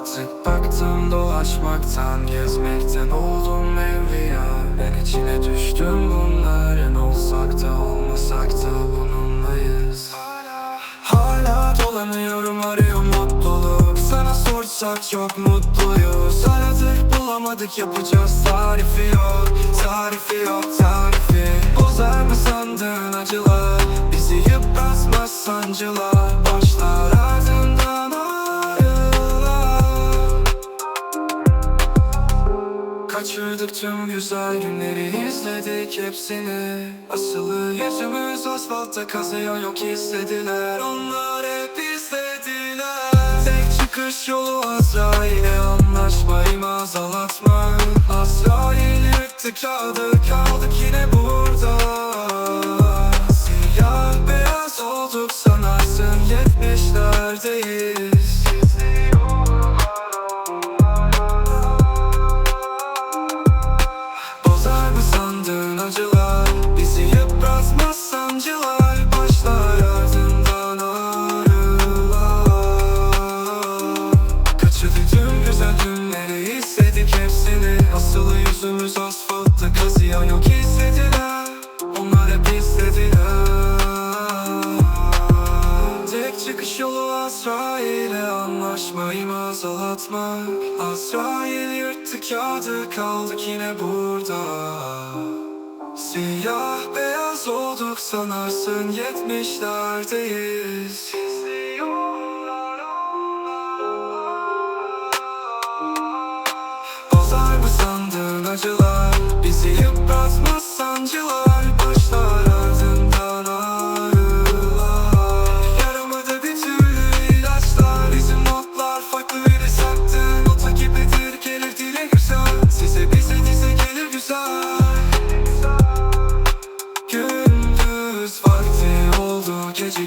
Bıktım dolaşmaktan gezmekten oldum evliya. Ben içine düştüm bunların olsak da olmasak da bununlayız. Hala, dolanıyorum arıyorum mutluluk Sana sorsak çok mutluyuz. Aradık bulamadık yapacağız. Tarifi yok Tarifi yok tarifi. Bozar mı sandın acılar? Bizi yıpratmaz sancılar. Başlar Kaçırdık tüm güzel günleri izledik hepsini. Asılı yüzümüz asfaltta kazıyor yok istediler Onlar hep izlediler. Tek çıkış yolu Azrail'e anlaşma imzalatma Azrail yırttı kağıdı kaldık yine burada. Siyah beyaz olduk sanarsın yetmişlerdeyiz Asılı yüzümüz asfaltta kazıyan yok hissediler Onlar hep istediler. Tek çıkış yolu Azrail'e anlaşma imzalatmak Azrail yırttı kağıdı kaldık yine burada. Siyah beyaz olduk sanarsın yetmişlerdeyiz acılar Bizi yıpratmaz sancılar. Başlar ardından ağrılar. Yaramadı bir türlü ilaçlar. Bizim notlar farklı ve sattı Nota gibidir gelir dile güzel. Size bize dize gelir güzel. Gündüz vakti oldu Gece